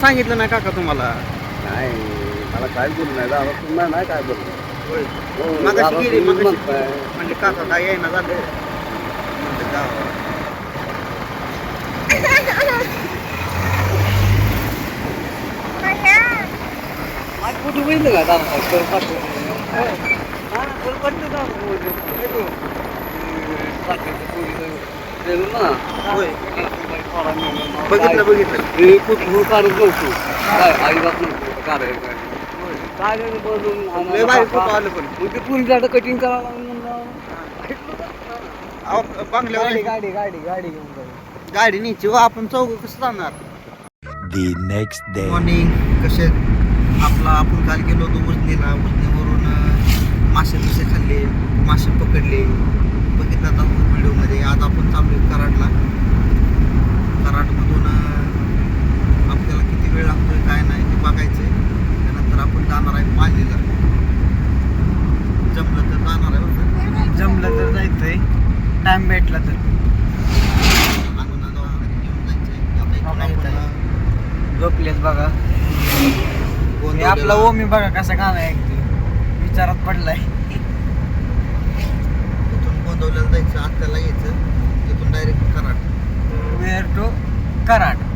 सांगितलं नाही काका तुम्हाला नाही मला काय बोलू नाही दादा पुन्हा नाही काय बोलू हो, मगाशी दादा गेली तुम्ही मगाशी म्हणताय. म्हणजे काका काय येईना झालं म्हणलं जावं. आज कुठे बघितलं का दादा कर पाठवून. हा, कर पाठवून दादा बोलतो. नाही तो. अं, पाठवतो पोरीचं. गेलो ना. होय. बघितलं बघितलं. हे कुठं काढून नव्हतो. काय आईबाप नव्हतो काय? काय नाही बोलून लय आम्हाला भारी काका- फोटो आलं पण? मग ते पुरीला कटिंग लागलं म्हणलं. बंगल्यावर गाडी गाडी गाडी गाडी घेऊन जाऊ. गाडी न्यायची. व आपण चौघ कसं जाणार? The next day. मॉर्निंग कसे आपला आपण काल गेलो होतो उजनीला उजनीवरून अं, मासे बिसे खाल्ले मासे पकडले. बघितलं आता व्हिडिओमध्ये. आज आपण चाललो कराडला. अं, आपल्याला किती वेळ लागतोय काय नाही ते बघायचं आहे त्यानंतर आपण जाणार आहे पालीला जमलं तर जाणार आहे जमलं तर जायचंय. टाइम भेटला तर. जायचं झोपलेत बघा. हे आपला ओमी बघा कसा गाणं ऐकतो विचारात पडलाय. इथून गोंदवल्याला जायचं आत्याला यायचं. तिथून direct Karad. Where to Karad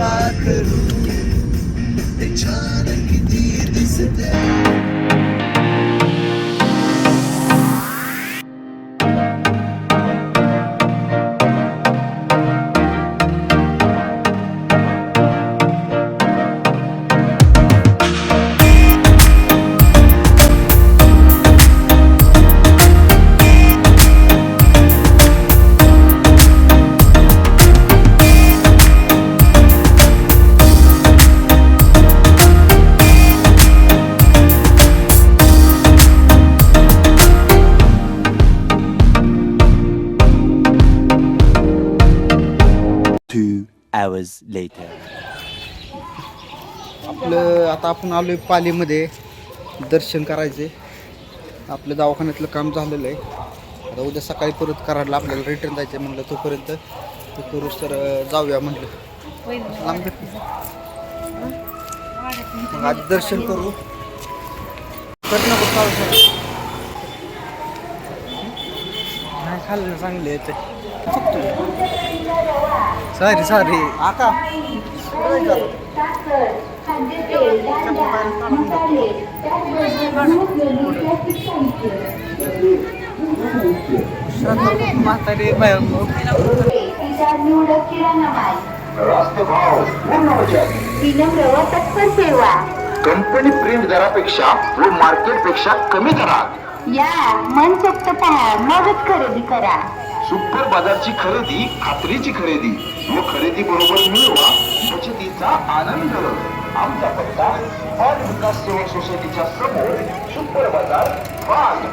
பார்க்கிறோம் आपण आलो आहे पालीमध्ये. दर्शन करायचे आपल्या दवाखान्यातलं काम झालेलं आहे. आता उद्या सकाळी परत कराडला आपल्याला रिटर्न जायचं आहे म्हणलं तोपर्यंत. तो करू सर जाऊया म्हटलं लांब आज दर्शन करू. कर नको चालू सर. नाही खाल्लं चांगले येते सॉरी सॉरी. आका कुठं जायचं? म्हातारी बाहेर निवडक किराणा माल विनम्र व तत्पर सेवा कंपनी प्रिंट दरापेक्षा व मार्केटपेक्षा कमी दरात या मनसोक्त पहा मगच खरेदी करा. सुपर बाजारची खरेदी खात्रीची खरेदी. व खरेदी बरोबर मिळवा बचतीचा आनंद. आमचा पत्ता बाल विकास सेवा सोसायटीच्या समोर सुपर बाजार बाल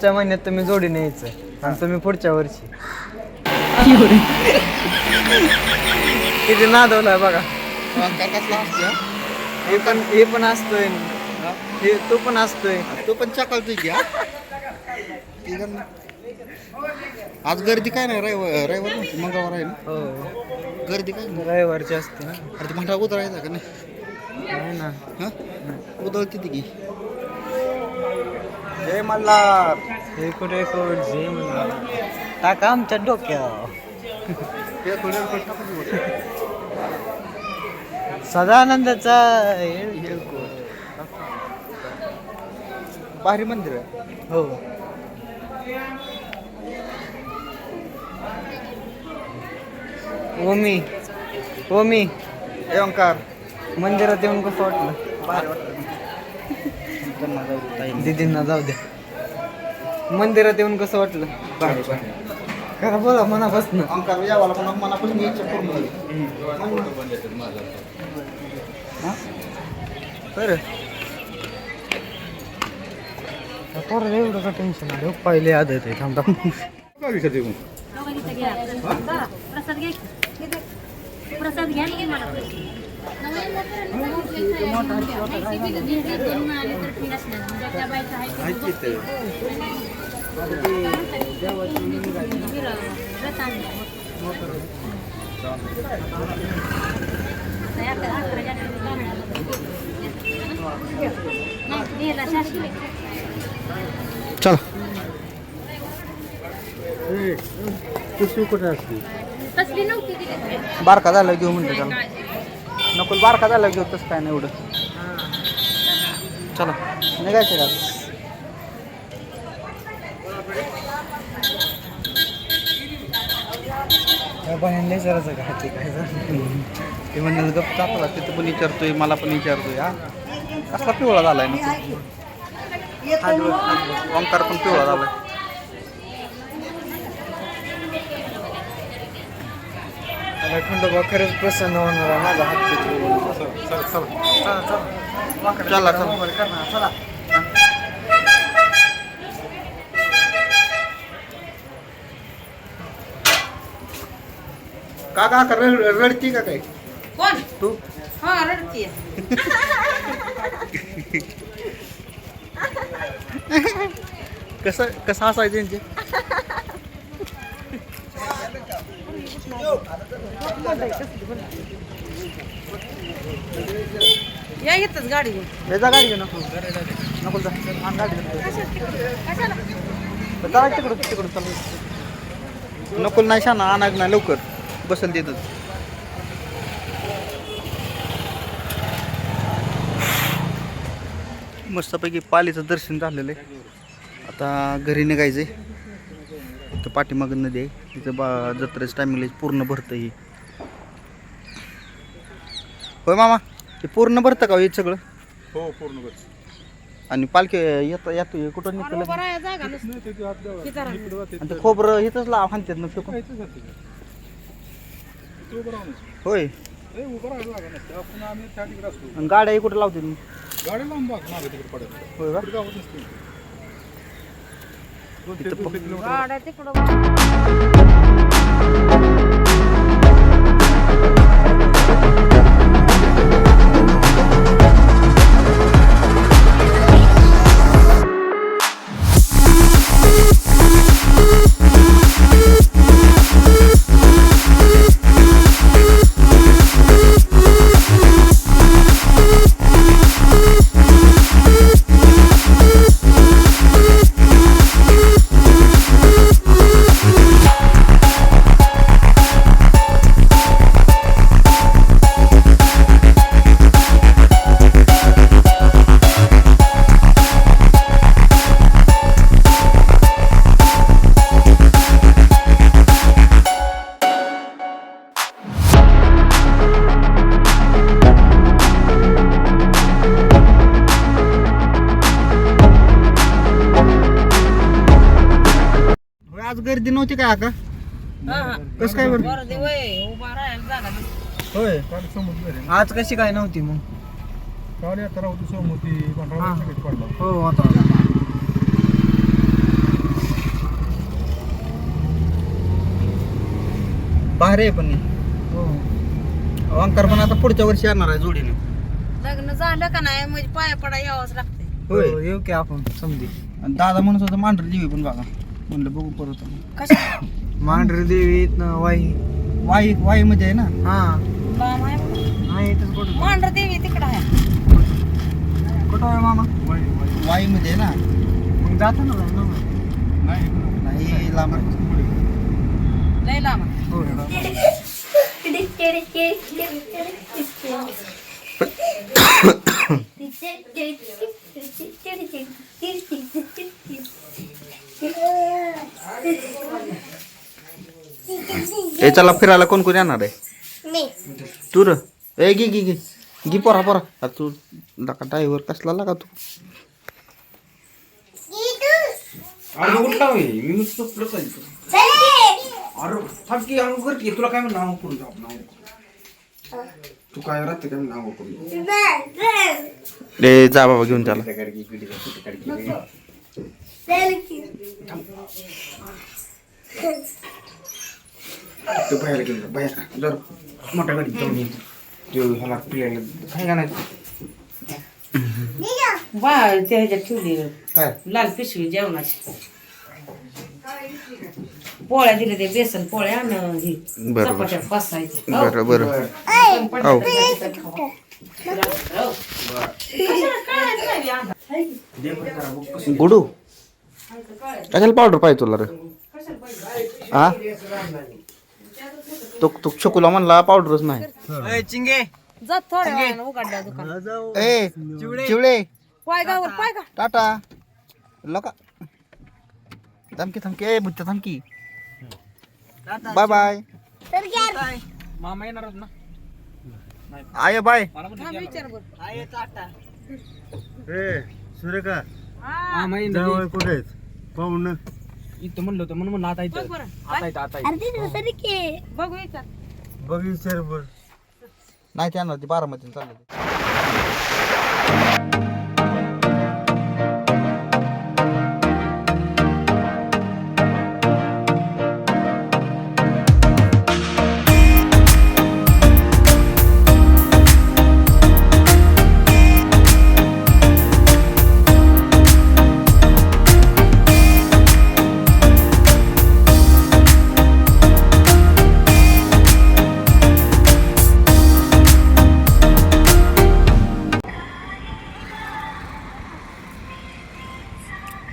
पुढच्या महिन्यात तुम्ही जोडीने यायचं. आणि तुम्ही पुढच्या वर्षी. किती नादवलाय बघा. हा? पण हे पण असतोय. हे तो पण असतोय. तो पण चाकाळतोय की हा? ठीक आहे ना. आज गर्दी काय नाही रविवार रविवार नव्हती, मंगळवार आहे ना? हो. गर्दी काय? नाही रविवारची असते ना. अरे ते म्हणता उतरायचा का नाही? नाही ना. हा? उतरती ती की. जय मल्हार. हे कुठे कोण जय मल्हार. टाका आमच्या डोक्यावर. सदानंदाचा? भारी मंदिर आहे. हो. ओमी ओमी. ओंकार. मंदिरात येऊन कसं वाटलं? भारी वाटतं त्यांना जाऊ दे, दिदींना जाऊ द्या मंदिरात येऊन कसं वाटलं? भारी भारी खरं बोला मनापासून. ओंकार यावाला पण मनापासून इच्छा पूर्ण झाली बरं एवढं का टेन्शन आलं पहिले आदत आहे थांब थांब. प्रसाद घ्या प्रसाद घ्या की मला? चला. नव्हती दिली बारका झाला घेऊ म्हणतो त्याला. नको बारका झाला घेऊ तसं काय नाही एवढं. चला. निघायचं का? ते म्हणलं गप टाकला तिथं पण विचारतोय मला पण विचारतोय हा? कसला पिवळा झालाय ना. ओंकार पण पिवळा झालाय. खंडोबा खरंच प्रसन्न होणार माझा हात. चला चला. चला. का का रड रडती का काय कोण? तू? हा रडतीये. कसं कसं असायचं त्यांचे या येतच गाडी घेऊन. जा गाडी घे नको नको जा. आण गाडी घे. चला तिकडं तिकडं चला. नको नाही शाना आणाग नाही लवकर. बसल देतच मस्तपैकी पालीचं दर्शन झालेलं आहे. आता घरी निघायचं आहे इथं पाठीमागं नदी आहे. तिथं बा जत्रेचं टायमिंगला पूर्ण भरतं ही होय मामा हे पूर्ण भरतं का हो हे सगळं? हो पूर्ण बस आणि पालखी येतं येतो कुठं निघतं जागा नसते. किती? आणि ते खोबरं इथंच लाव हाणतात ना फेकून होय. ए उभं राहायला जागा नसते. आपण आम्ही त्या तिकडे असतो. आणि गाड्या कुठं लावते तुम्ही गाडी लांब बघ मागे तिकडे पडत होय का? तिकडे गावात नसते. किलोमीटर. गाड्या तिकडं काय आका? कसं काय बरं? होय. आज कशी काय नव्हती मग? काल यात्रा होती सोमवती हो. आता. भारी आहे पण. हो. अंकार पण आता पुढच्या वर्षी येणार आहे जोडीने. लग्न झालं का नाही म्हणजे पाया पडा यावंच लागते होय. हो, येऊ की आपण समजी. आणि दादा म्हणत होता मांढरं देवी पण बघा. म्हणलं बघू परत कशा मांढरी देवी इथनं वाई वाई वाई मध्ये आहे ना हा लांब आहे बघ. नाही इथंच कुठं मांढर देवी तिकडं आहे कुठं आहे मामा वाई मध्ये आहे ना मग जातो ना जाऊ ना. नाही लांब आहे. लय लांब आहे. हो ए चला फिरायला कोण कोण येणार आहे? तू र. ए गी गी गी गी पोरा पोरा. तू लका ड्रायव्हर कसला लागा तू. तुला काय करून नाव तू काय राहते काय अंग करून ए जा बाबा घेऊन चला. ते बाहेर गेलं बाहेर. जर मोठ्या गाडीत जाऊन ये. ते ह्याला काय नाही बा त्या ह्याच्यात ठेवली. काय? लाल पिशवी जेवणाची. पोळ्या दिल्या ते बेसन पोळ्या आणि ही बरोबर. चपात्या बसायच्या बरं. बरं. हो गुडू. कशाला पावडर पाहिजे तुला रे? हा तो तो छोकुला म्हणला पावडरच नाही. चिंगे. जात थोड्या वेळानं उघडल्या दुकान ए चिवळे का टाटा. लोका. धमकी धमकी. ए बुद्ध धमकी. Bye bye. मामा येणार ना? आय बाय. थांब विचार बरं. सुरेखा मामा येणार कुठे आहेत? पाहुणं इथं म्हणलं होतं म्हणून म्हणलं आता बघ इथं बरं. आता इथं आता इथं. बघ विचार बघितलं बर. नाही त्यांना ती बारामती चाललं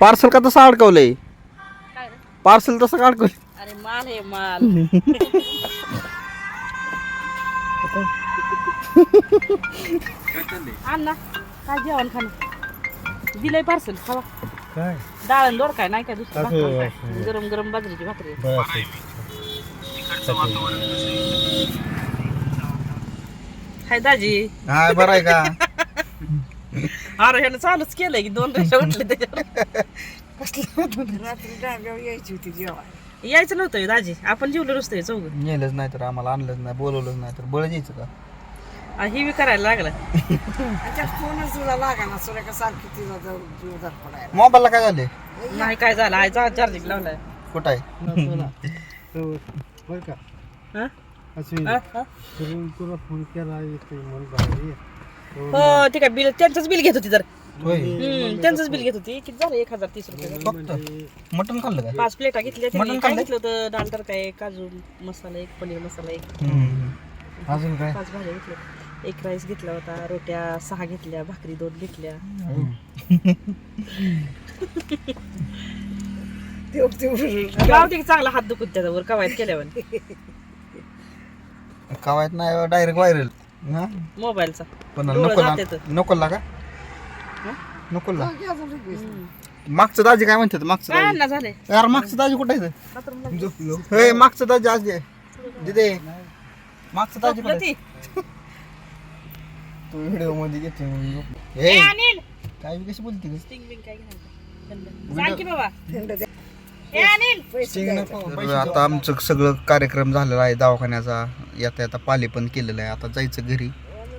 पार्सल का तसं अडकवलंय? काय रे? पार्सल तसं का अडकवलं अरे माल आहे माल. आण ना काय जेवण खाणं? दिलंय पार्सल खावा. काय? डाळ दोड काय नाही काय दुसरं? भाकर काय. गरम गरम बाजरीची भाकरी बरं. हाय दाजी. हा बरं आहे का? अरे ह्यानं चालूच केलंय की दोन रेषा उठले त्याच्यावर. यायचं नव्हतं हे दाजी. आपण जीवलो नसतोय चौघ. नेलंच नाही तर आम्हाला आणलंच नाही बोलवलंच नाही तर बळ द्यायचं का? ही बी करायला लागला. मोबाईलला काय झाले नाही काय झालं? आय चार्जिंग लावलाय. कुठं आहे? बरं का? हा? हा? हा? तुला तुला फोन केला येते म्हणून बाहेर ये. हो ठीक आहे बिल त्यांचंच बिल घेत होती तर. होय. हम्म, त्यांचंच बिल घेत होती. किती झालं? एक हजार तीस रुपये. फक्त? मटण खाल्लं काय पाच प्लेटा घेतल्या त्यांनी मटण काय खाल्लं? घेतलं होतं? दाल एक काजू मसाला एक पनीर मसाला एक. हम्म. अजून काय? पाच भाज्या घेतल्या. एक राईस घेतला होता. रोट्या सहा घेतल्या. भाकरी दोन घेतल्या. की चांगला हात दुखत त्याच्यावर कवायत केल्यावर. कावायत नाही डायरेक्ट व्हायरल मोबाईलचा. पण डोळं मागचं दाजी काय म्हणतात? मागचं काय दाजी. अण्णा झाले? यार मागचं दाजी कुठं आहे हे मागचं दाजी आज दे. दिदे. मागचं दाजी कुठे ती. तू व्हिडिओमध्ये घेते हे. अनिल! काय बी कशी बोलते ग? स्टिंग बिंग काय घेणार? सांग की बाबा. ए अनिल! तर आता आमचं सगळं कार्यक्रम झालेला आहे दवाखान्याचा. येता येता पाले पण केलेलं आहे. आता जायचं घरी.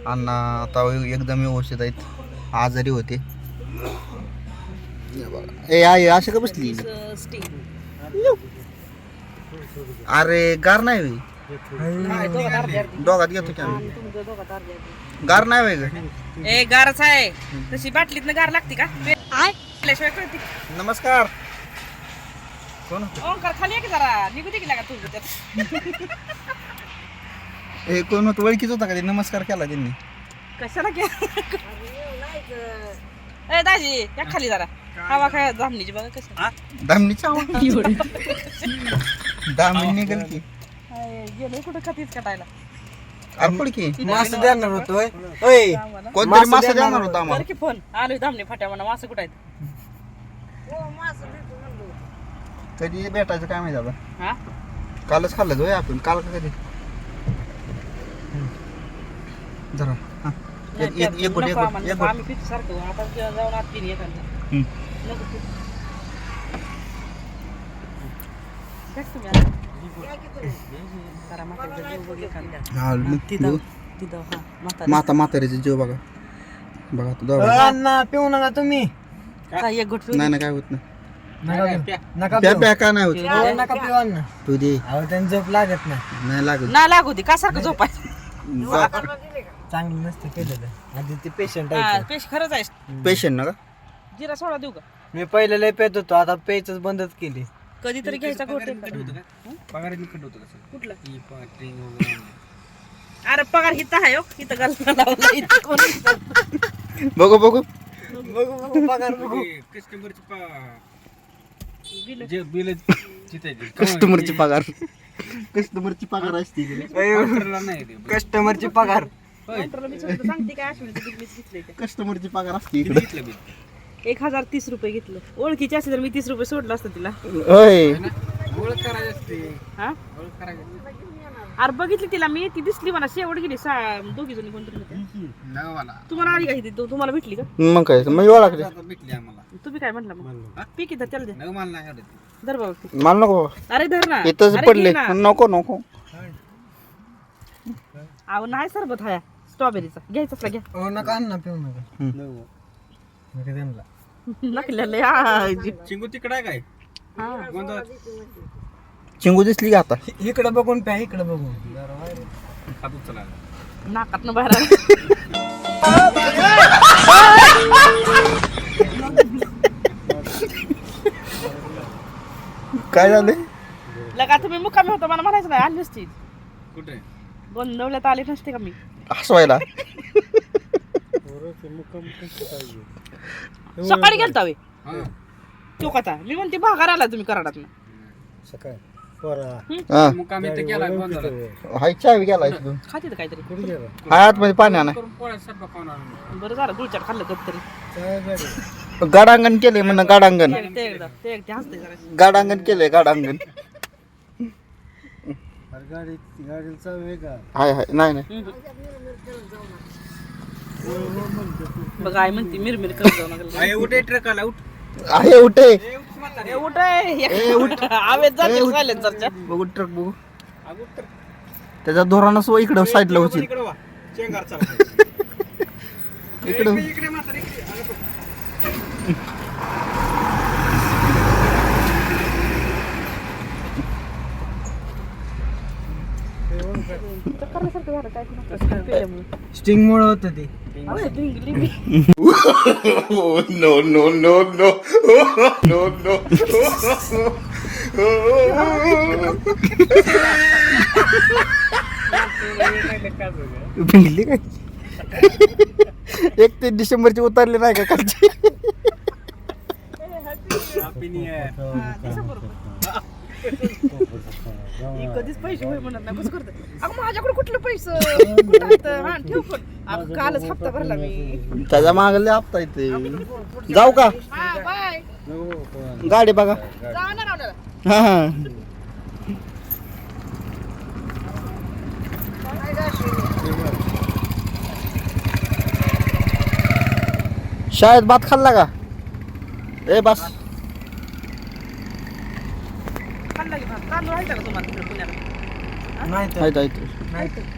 अण्णा आता एकदम व्यवस्थित आहेत. आजारी होते. ए आई अशी का बसली? स्टिंग अरे गार नाही होई. काय दोघात घेतो की आम्ही? गार नाही व्हायचं ए गारच आहे. तशी बाटलीत गार लागते का? शिवाय कळते. नमस्कार. कोण ओंकार खाली आहे की जरा. निघू दे की लागा तुझं त्यात हे कोण होतं? ओळखीच होता का ते? नमस्कार केला त्यांनी. कशाला घ्या ए दाजी या खाली जरा. हवा काय जामणीची बघा कसं दामणीच्या दामणी निघल की. गेलो कुठं खातीच कटायला? आपण की? मास देणार होतो होय? कोणतरी मासा देणार होता. कर आम्हाला. की फोन. आलोय धामणे फाट्या म्हणा मासं कुठं आहेत? कधी भेटायचं काय माहिती आता हा? कालच खाल्लं होय आपण. काल का कधी? जरा हा. एक एक एक गोट, एक नको गोट, आम्हाला, एक नको. गोट. आम्ही पित सारखं आता जे- जाऊन आत पिन एखादं हम्म. नको पित. फेक तुम्ही आता. जरा म्हातारीचा जीव बघ एखादा. हा, मग तिथं बघू. तिथं हा म्हातारी. माता म्हातारीचा जीव बघा बघा तू दोघं. अण्णा पिऊ नका तुम्ही काय एक घोट नाही ना काय होत नाही नका पिऊ. नका प्या पिऊ. प्या का नाही होत अहो, नका पिऊ अण्णा तू दे अहो त्यांनी झोप लागत नाही नाही लागत ना लागू दे का सारखं झोपाय जा. चांगलं नसतं केलेलं. आधी ते पेशंट हा, आहे पेश खरंच आहे पेशंट ना का? जिरा सोडा देऊ का? मी पहिले लय पेत होतो आता पेचच बंदच केली. कधीतरी घ्यायचा घोट. पगार निकट होतं कसं? कुठला? वगैरे. अरे पगार हिथं आहे हो. लावला इथं कोण इथं? बघू बघू. बघू बघू पगार बघू. कस्टमरची बिल. बिल कस्टमरची पगार. कस्टमरची पगार असते कस्टमरची पगार. सांगते काय घेतलंय ते. कस्टमरची पगार असते इकडे. घेतलं एक हजार तीस रुपये घेतलं. ओळखीची असेल तर मी तीस रुपये सोडलं असतं तिला. ओळख करायची असते. हा? ओळख करायची अरे बघितली तिला मी ती दिसली मला शेवट गेली सा दोघी जणी कोणतरी होत्या. तुम्हाला आली का ही ती? तु- तुम्हाला भेटली का? मग काय मग ओळखले आता भेटली आम्हाला. तुम्ही काय म्हटलं मग? पीक इथं त्याला दे. नग मला नाही आवडत धर बाबा पीक. मला नको अरे धर ना. इथंच अरे पडले. ना. नको नको. अहो नाही सरबत हाया. स्ट्रॉबेरीचा घ्यायचा असला घ्या. हो नका अण्णा पिऊ नका. नका चिंगू तिकडे आहे काय? गोंधळ चिंगू दिसली का आता? इकडं बघून प्या इकडं बघून. हातून चला नाकातनं बाहेर आलं. काय झालं लगा तुम्ही मुक्कामी होता मला म्हणायचं नाही आली नसती. कुठे? गोंधवल्यात आली नसते का मी? हसवायला. सकाळी गेलता वे हा. तो कथा मी म्हणते भागार आला तुम्ही कराडात सकाळ. हा मुक्काम इथं हाय चावी गेला इथून खाते काहीतरी. हाय आतमध्ये पाणी आणा करून पोळ्या स्वयंपाक खाऊन आलो. बरं झालं गुळचाट खाल्लं कधीतरी गाडांगण केलंय म्हणा गाडांगण. ते ते एकदा ते एकदा हसते जरा. गाडांगण केलंय गाडांगण. गाडी गाडीचा वेग हाय हाय. नाही नाही. बघा आई म्हणते मिरमिर करत जाऊ नका आहे, उठ ट्रक आला उठ. आहे उठे. उठ ए, उठ. आवेत जाते सायलेन्सरच्या बघू ट्रक बघू. त्याच्या धोरण सो इकडं साईडला होती इकडे इकडं. इकडे म्हातारी इकडे. आलं बघ. स्टिंग मुळे होत ते. No no no no. No no. भिंगली काय? एक ते डिसेंबरची उतरली नाही का कालची Happy New कधीच पैसे होय म्हणत नाही कसं करत अगं माझ्याकडे कुठलं पैसे? कुठं आहेत? हा ठेव पण अगं कालच हप्ता भरला मी. त्याच्या मागले हप्ता येते जाऊ का? हा बाय. गाडी बघा. जाणार हा हा. शाळेत भात खाल्ला का? ए बस खाल्ला की भात तांदूळ आहे का तुम्हाला तिकडे पुण्याला? नाही तर आहेत आहेत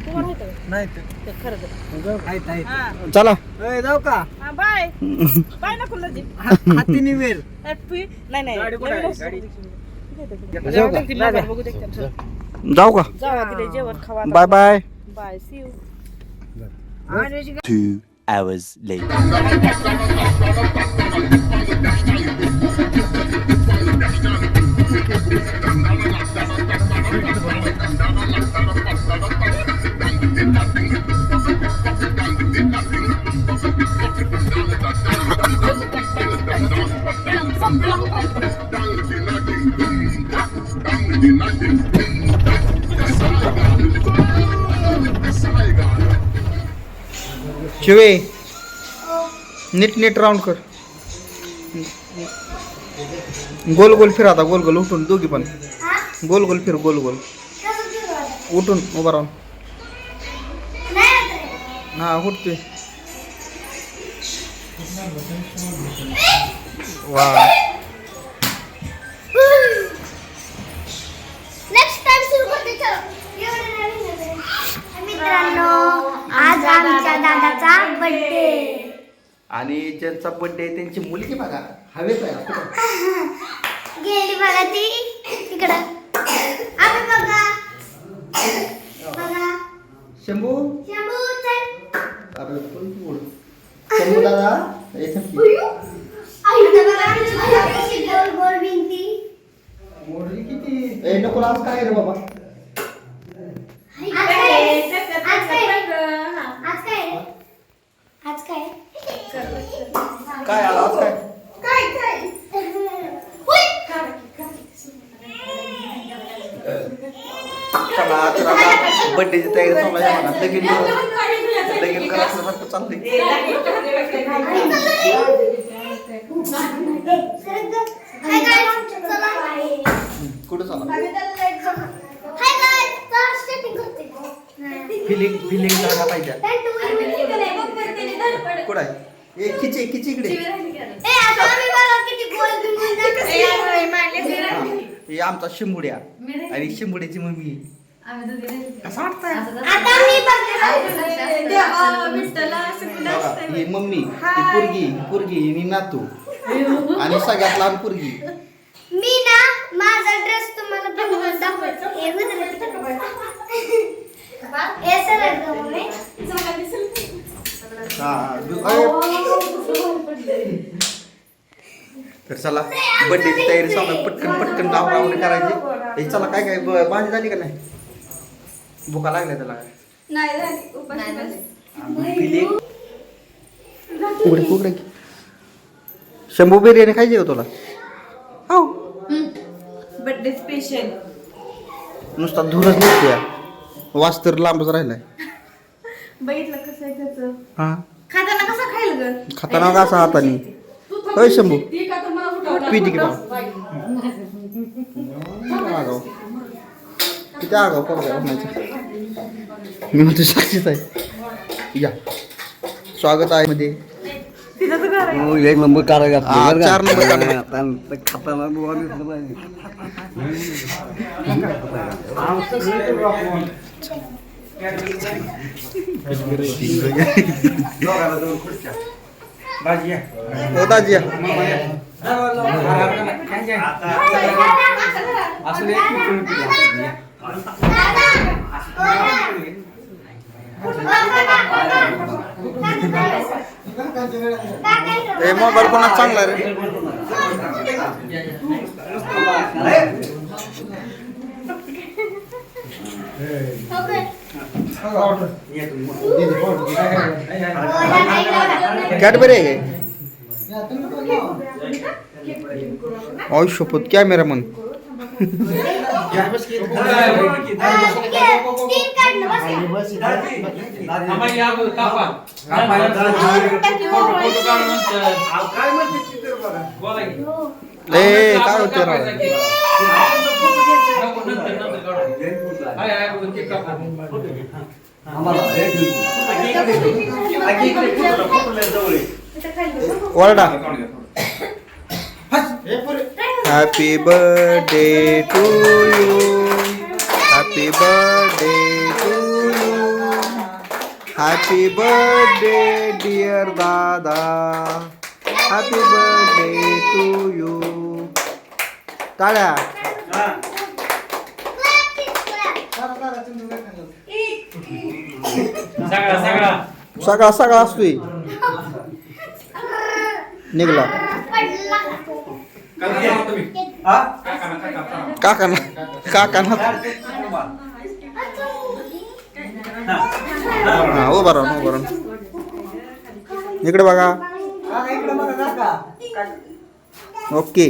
तुम्हाला आहे का? नाही तर ते खरं तर. आहेत आहेत हा. चला. ए, जाऊ का? हा बाय. बाय ना कुल्लाजी हातीने वेर ए, पी- नाही नाही. गाडी कुठं आहे? नवीन गाडी? असते. किती येतं? जाऊ दे, ती मोबाईल बघू दे त्यांचं. जाऊ का? तिथे जेवण खावा bye bye bye see you Two hours later. शिवे नीट नीट कर। गोल गोल फिर आता गोल गोल उठून दोघी पण. गोल गोल फिर गोल गोल. उठून उभा राहून. हा उठते वा. नेक्स्ट टाइम सुरू करते मित्रांनो आज आमच्या दादाचा बर्थडे आणि ज्यांचा बर्थडे त्यांची मुलगी बघा. हवेत आहे आता. गेली बघा ती तिकडं आम्ही बघा बघा शंभू शंभू चल अरे कोण बोल? शंभू दादा याच्यात की. आता बघा आमची बघा कशी गोल गोल भिंती मोडली किती ए नको काय रे बाबा आज काय आज काय आज काय आज काय काय आला आज काय काय काय होय चला तर बर्थडेची तयारी चालू आहे मला लगीन लगीन करायचं सारखं चाललंय. कुठं चालला? हाय गाइस चला फिलिंग फिलिंग जागा पाहिजे. कुठं आहे? ए किची किची इकडे. हे आमचा शिंबुड्या. आणि शिंबुड्याची मम्मी. कसं वाटतंय? ही मम्मी ही पुरगी ही पुरगी ही नातू. आणि सगळ्यात लहान पुरगी. मी ना माझा ड्रेस तुम्हाला बनवून दाखवतो हे. तर चला बर्थडेची तयारी आहे. पटकन पटकन रावण करायची. हे चला काय काय भाजी झाली का नाही? भुका लागल्या त्याला फिलिंग उघडे उघडे. शंभू बिर्याणी खायची हो तुला? हो. बर्थडे स्पेशल नुसता धुरच नसते वास तर लांबच राहिलाय. बघितलं कसं आहे त्याचं? हा? खाताना कसं खाईल ग? खाताना का असा हाताने होय शंभू. पी तिकडे. आगाव किती आगाव पोरगा म्हणायचं मी म्हणतो साक्षीच आहे या स्वागत आहे मध्ये एक नंबर कारा हा, चार नंबर काढा. खाताना हो दाजी या. हे मोबाईल कोणा चांगला रे. कॅडबरी आहे काय शपथ कॅमेरा मन ए काय होते राव वरडा. Happy birthday to you happy birthday to you happy birthday dear दादा हॅपी बर्थडे टू यू टाळ्या सगळा सगळा असतोय निघला काकाना काकाना हा? उभा राहून उभा राहून इकडे बघा. ओके.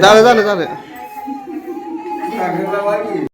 झालं झालं झालं.